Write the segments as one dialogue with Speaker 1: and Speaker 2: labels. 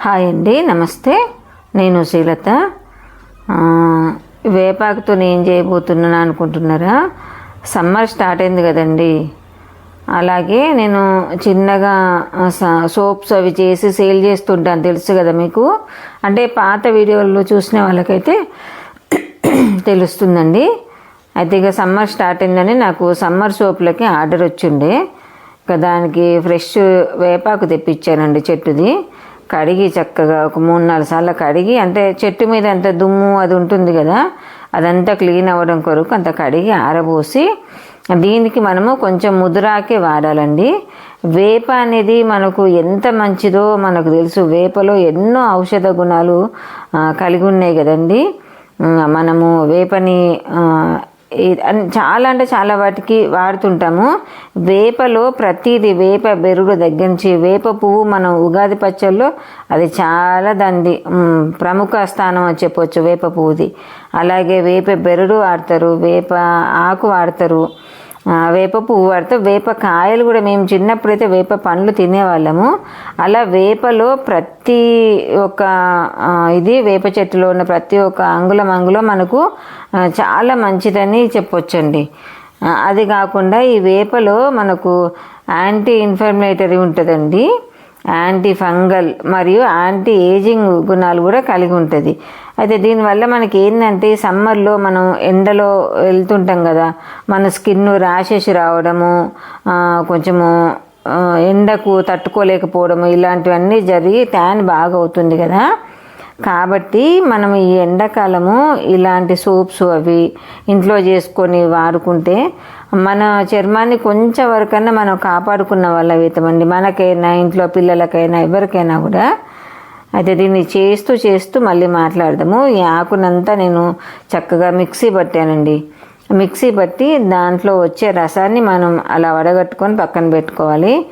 Speaker 1: Hi అండి నమస్తే. నేను శ్రీలత. వేపాకుతో నేను చేయబోతున్నాను అనుకుంటున్నారా? సమ్మర్ స్టార్ట్ అయింది కదండి. అలాగే నేను చిన్నగా సోప్స్ అవి చేసి సేల్ చేస్తుంటాను తెలుసు కదా మీకు? అంటే పాత వీడియోల్లో చూసిన వాళ్ళకైతే తెలుస్తుందండి. అయితే ఇక సమ్మర్ స్టార్ట్ అయిందని నాకు సమ్మర్ సోప్లకి ఆర్డర్ వచ్చిండే. ఇక దానికి ఫ్రెష్ వేపాకు తెప్పించానండి చెట్టుది. కడిగి చక్కగా ఒక మూడు నాలుగు సార్లు కడిగి అంటే చెట్టు మీద అంత దుమ్ము అది ఉంటుంది కదా అదంతా క్లీన్ అవ్వడం కొరకు అంత కడిగి ఆరబోసి దీనికి మనము కొంచెం ముదురాకే వాడాలండి. వేప అనేది మనకు ఎంత మంచిదో మనకు తెలుసు. వేపలో ఎన్నో ఔషధ గుణాలు కలిగి ఉన్నాయి కదండి. మనము వేపని చాలా అంటే చాలా వాటికి వాడుతుంటాము. వేపలో ప్రతిదీ వేప బెరుడు దగ్గర నుంచి వేప పువ్వు మనం ఉగాది పచ్చల్లో అది చాలా దాన్ని ప్రముఖ స్థానం అని చెప్పొచ్చు వేప పువ్వుది. అలాగే వేప బెరుడు వాడతారు వేప ఆకు వాడతారు. వేప పువ్వు వాడితే వేప కాయలు కూడా మేము చిన్నప్పుడైతే వేప పండ్లు తినేవాళ్ళము. అలా వేపలో ప్రతి ఒక్క ఇది వేప చెట్టులో ఉన్న ప్రతి ఒక్క అంగుళం అంగుళం మనకు చాలా మంచిదని చెప్పొచ్చండి. అది కాకుండా ఈ వేపలో మనకు యాంటీ ఇన్ఫర్మేటరీ ఉంటుందండి. యాంటీ ఫంగల్ మరియు యాంటీ ఏజింగ్ గుణాలు కూడా కలిగి ఉంటుంది. అయితే దీనివల్ల మనకి ఏంటంటే సమ్మర్లో మనం ఎండలో వెళ్తుంటాం కదా మన స్కిన్ ర్యాషెస్ రావడము కొంచెము ఎండకు తట్టుకోలేకపోవడము ఇలాంటివన్నీ జరిగి ట్యాన్ బాగా అవుతుంది కదా. కాబట్టి మనం ఈ ఎండాకాలము ఇలాంటి సోప్స్ అవి ఇంట్లో చేసుకొని వాడుకుంటే మన చర్మాన్ని కొంచెం వరకన్నా మనం కాపాడుకున్న వాళ్ళ అవుతామండి మనకైనా ఇంట్లో పిల్లలకైనా ఎవరికైనా కూడా. అయితే దీన్ని చేస్తూ చేస్తూ మళ్ళీ మాట్లాడదాము. ఈ ఆకునంతా నేను చక్కగా మిక్సీ పట్టానండి. మిక్సీ పట్టి దాంట్లో వచ్చే రసాన్ని మనం అలా వడగట్టుకొని పక్కన పెట్టుకోవాలి.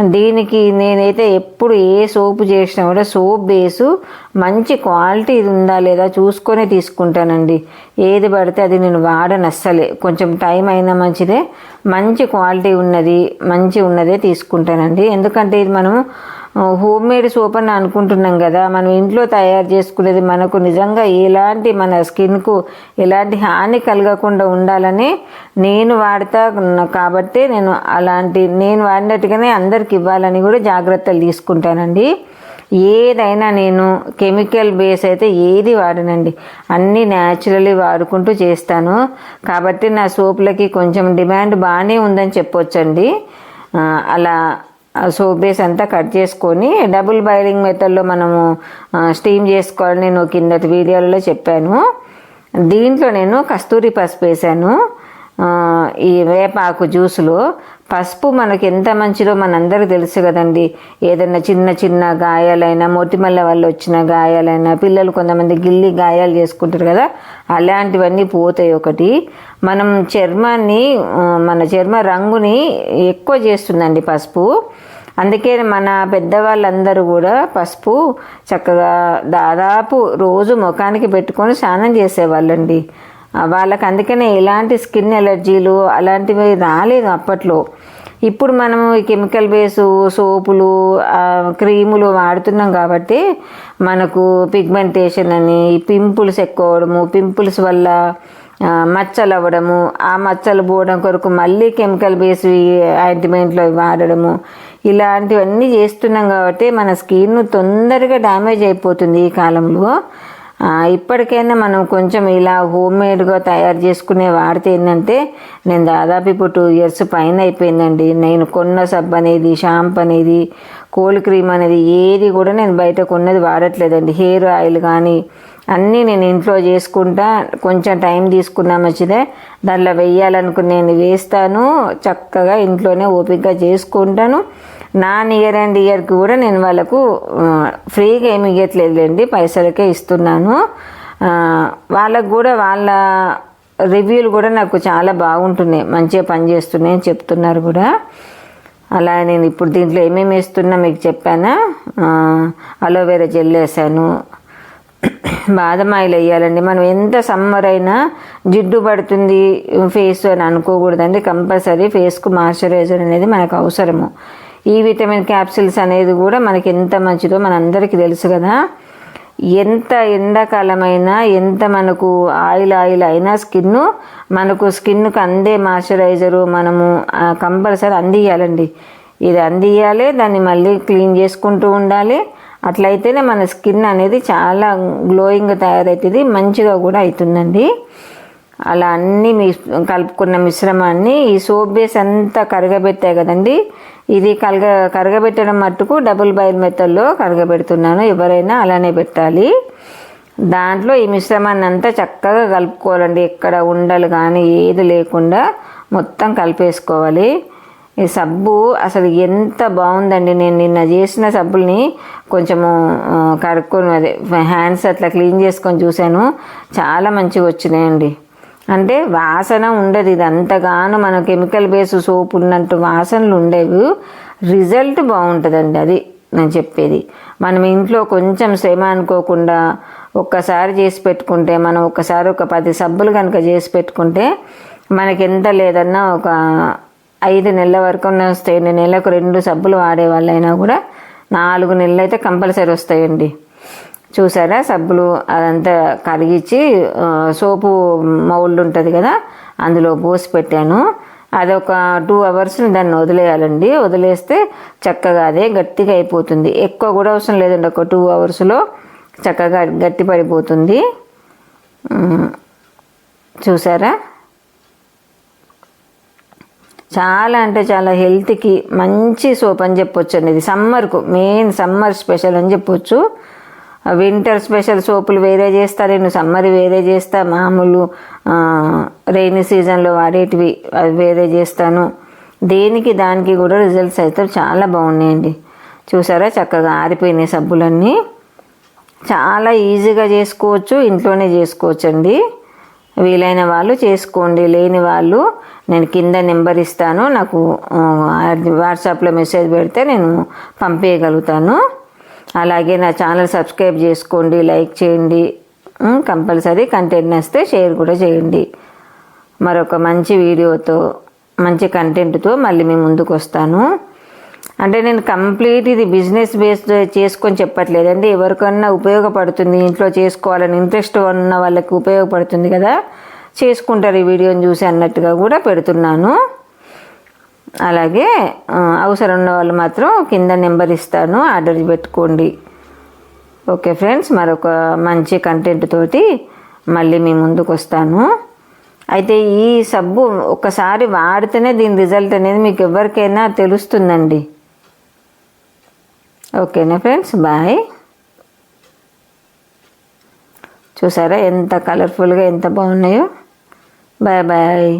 Speaker 1: దీనికి నేనైతే ఎప్పుడు ఏ సోపు చేసినా కూడా సోప్ బేసు మంచి క్వాలిటీ ఉందా లేదా చూసుకొని తీసుకుంటానండి. ఏది పడితే అది నేను వాడను అస్సలే. కొంచెం టైం అయినా మంచిదే. మంచి క్వాలిటీ ఉన్నది మంచి ఉన్నదే తీసుకుంటానండి. ఎందుకంటే ఇది మనము హోమ్ మేడ్ సోప్ అని అనుకుంటున్నాం కదా. మనం ఇంట్లో తయారు చేసుకునేది మనకు నిజంగా ఎలాంటి మన స్కిన్కు ఎలాంటి హాని కలగకుండా ఉండాలని నేను వాడతా కాబట్టి నేను అలాంటి నేను వాడినట్టుగానే అందరికి ఇవ్వాలని కూడా జాగ్రత్తలు తీసుకుంటానండి. ఏదైనా నేను కెమికల్ బేస్ అయితే ఏది వాడనండి. అన్నీ న్యాచురల్లీ వాడుకుంటూ చేస్తాను. కాబట్టి నా సోపులకి కొంచెం డిమాండ్ బాగానే ఉందని చెప్పొచ్చండి. అలా సోప్ అంతా కట్ చేసుకొని డబుల్ బాయిలింగ్ మెథడ్లో మనము స్టీమ్ చేసుకోవాలని నేను కిందటి వీడియోలలో చెప్పాను. దీంట్లో నేను కస్తూరి పసుపు వేసాను ఈ వేపాకు జ్యూస్లో. పసుపు మనకి ఎంత మంచిదో మనందరికీ తెలుసు కదండి. ఏదైనా చిన్న చిన్న గాయాలైనా మొటిమల్ల వల్ల వచ్చిన గాయాలైనా పిల్లలు కొంతమంది గిల్లి గాయాలు చేసుకుంటారు కదా అలాంటివన్నీ పోతాయి ఒకటి. మనం చర్మాన్ని మన చర్మ రంగుని ఎక్కువ చేస్తుందండి పసుపు. అందుకే మన పెద్దవాళ్ళందరూ కూడా పసుపు చక్కగా దాదాపు రోజు ముఖానికి పెట్టుకొని స్నానం చేసేవాళ్ళండి. వాళ్ళకి అందుకనే ఎలాంటి స్కిన్ ఎలర్జీలు అలాంటివి రాలేదు అప్పట్లో. ఇప్పుడు మనము ఈ కెమికల్ బేసు సోపులు క్రీములు వాడుతున్నాం కాబట్టి మనకు పిగ్మెంటేషన్ అని పింపుల్స్ ఎక్కువ అవడము పింపుల్స్ వల్ల మచ్చలు అవ్వడము ఆ మచ్చలు పోవడం కొరకు మళ్ళీ కెమికల్ బేస్ ఆయింట్మెంట్లో వాడడము ఇలాంటివన్నీ చేస్తున్నాం కాబట్టి మన స్కిన్ తొందరగా డ్యామేజ్ అయిపోతుంది ఈ కాలంలో. ఇప్పటికైనా మనం కొంచెం ఇలా హోమ్ మేడ్గా తయారు చేసుకునే వాడితే ఏంటంటే నేను దాదాపు ఇప్పుడు టూ ఇయర్స్ పైన అయిపోయిందండి. నేను కొన్న సబ్ అనేది షాంప్ అనేది కోల్డ్ క్రీమ్ అనేది ఏది కూడా నేను బయట కొన్నది వాడట్లేదండి. హెయిర్ ఆయిల్ కానీ అన్నీ నేను ఇంట్లో చేసుకుంటా కొంచెం టైం తీసుకున్నా మంచిదే. దాంట్లో వేయాలనుకుని నేను వేస్తాను చక్కగా ఇంట్లోనే ఓపికగా చేసుకుంటాను. నాన్ ఇయర్ అండ్ ఇయర్కి కూడా నేను వాళ్ళకు ఫ్రీగా ఏమి ఇవ్వట్లేదులేండి పైసలకే ఇస్తున్నాను. వాళ్ళకు కూడా వాళ్ళ రివ్యూలు కూడా నాకు చాలా బాగుంటున్నాయి మంచిగా పనిచేస్తున్నాయి అని చెప్తున్నారు కూడా. అలా నేను ఇప్పుడు దీంట్లో ఏమేమి వేస్తున్నా మీకు చెప్పానా? అలోవేరా అలోవెరా జెల్ వేసాను. బాదం ఆయిల్ వేయాలండి. మనం ఎంత సమ్మర్ అయినా జిడ్డు పడుతుంది ఫేస్ అని అనుకోకూడదండి. కంపల్సరీ ఫేస్కు మాయిశ్చరైజర్ అనేది మనకు అవసరము. ఈ విటమిన్ క్యాప్సిల్స్ అనేది కూడా మనకి ఎంత మంచిదో మనందరికీ తెలుసు కదా. ఎంత ఎండాకాలమైనా ఎంత మనకు ఆయిల్ ఆయిల్ అయినా స్కిన్ మనకు స్కిన్కు అందే మాయిశ్చరైజరు మనము కంపల్సరీ అందియాలండి ఇది అందియాలి దాన్ని మళ్ళీ క్లీన్ చేసుకుంటూ ఉండాలి. అట్లయితేనే మన స్కిన్ అనేది చాలా గ్లోయింగ్ తయారవుతుంది మంచిగా కూడా అవుతుందండి అలా అన్నీ మీ కలుపుకున్న మిశ్రమాన్ని ఈ సోప్ బేస్ అంతా కరగబెట్టాయి కదండి. ఇది కరగ కరగబెట్టడం మట్టుకు డబుల్ బాయిల్ మెత్తల్లో కరగబెడుతున్నాను. ఎవరైనా అలానే పెట్టాలి. దాంట్లో ఈ మిశ్రమాన్ని అంతా చక్కగా కలుపుకోవాలండి. ఎక్కడ ఉండలు కానీ ఏది లేకుండా మొత్తం కలిపేసుకోవాలి. ఈ సబ్బు అసలు ఎంత బాగుందండి. నేను నిన్న చేసిన సబ్బుల్ని కొంచెము కడుక్కొని అదే హ్యాండ్స్ అట్లా క్లీన్ చేసుకొని చూశాను. చాలా మంచిగా వచ్చినాయండి. అంటే వాసన ఉండదు ఇది అంతగాను మన కెమికల్ బేస్ సోప్ ఉన్నట్టు వాసనలు ఉండేవి. రిజల్ట్ బాగుంటుందండి అది నేను చెప్పేది. మనం ఇంట్లో కొంచెం శ్రమ అనుకోకుండా ఒక్కసారి చేసి పెట్టుకుంటే మనం ఒక్కసారి ఒక పది సబ్బులు కనుక చేసి పెట్టుకుంటే మనకి ఎంత లేదన్నా ఒక ఐదు నెలల వరకు వస్తాయి నెలకు రెండు సబ్బులు వాడే వాళ్ళైనా కూడా నాలుగు నెలలు అయితే కంపల్సరీ వస్తాయండి. చూసారా? సబ్బులు అదంతా కరిగించి సోపు మౌల్డ్ ఉంటుంది కదా అందులో పోసి పెట్టాను. అది ఒక టూ అవర్స్ దాన్ని వదిలేయాలండి. వదిలేస్తే చక్కగా అదే గట్టిగా అయిపోతుంది. ఎక్కువ కూడా అవసరం లేదండి. ఒక టూ అవర్స్లో చక్కగా గట్టి పడిపోతుంది. చూసారా? చాలా అంటే చాలా హెల్త్కి మంచి సోప్ అని చెప్పొచ్చు అండి ఇది సమ్మర్కు మెయిన్ సమ్మర్ స్పెషల్ అని చెప్పొచ్చు. వింటర్ స్పెషల్ సోపులు వేరే చేస్తా నేను సమ్మర్ వేరే చేస్తా మామూలు రెయినీ సీజన్లో వాడేటివి అవి వేరే చేస్తాను. దేనికి దానికి కూడా రిజల్ట్స్ అయితే చాలా బాగున్నాయండి. చూసారా? చక్కగా ఆరిపోయినాయి సబ్బులన్నీ. చాలా ఈజీగా చేసుకోవచ్చు ఇంట్లోనే చేసుకోవచ్చు అండి వీలైన వాళ్ళు చేసుకోండి లేని వాళ్ళు నేను కింద నెంబర్ ఇస్తాను నాకు వాట్సాప్లో మెసేజ్ పెడితే నేను పంపించగలుగుతాను అలాగే నా ఛానల్ సబ్స్క్రైబ్ చేసుకోండి లైక్ చేయండి. కంపల్సరీ కంటెంట్ నచ్చితే షేర్ కూడా చేయండి. మరొక మంచి వీడియోతో మంచి కంటెంట్తో మళ్ళీ మీ ముందుకు వస్తాను. అంటే నేను కంప్లీట్ ఇది బిజినెస్ బేస్డ్ చేసుకొని చెప్పట్లేదండి ఎవరికన్నా ఉపయోగపడుతుంది ఇంట్లో చేసుకోవాలని ఇంట్రెస్ట్ ఉన్న వాళ్ళకి ఉపయోగపడుతుంది కదా. చేసుకుంటారు ఈ వీడియోని చూసి అన్నట్టుగా కూడా పెడుతున్నాను. అలాగే అవసరం ఉన్న వాళ్ళు మాత్రం కింద నెంబర్ ఇస్తాను ఆర్డర్ పెట్టుకోండి. ఓకే ఫ్రెండ్స్ మరొక మంచి కంటెంట్ తోటి మళ్ళీ మీ ముందుకు వస్తాను. అయితే ఈ సబ్బు ఒకసారి వాడితేనే దీని రిజల్ట్ అనేది మీకు ఎవరికైనా తెలుస్తుందండి. ఓకేనా ఫ్రెండ్స్ బాయ్. చూసారా ఎంత కలర్ఫుల్గా ఎంత బాగున్నాయో? Bye bye.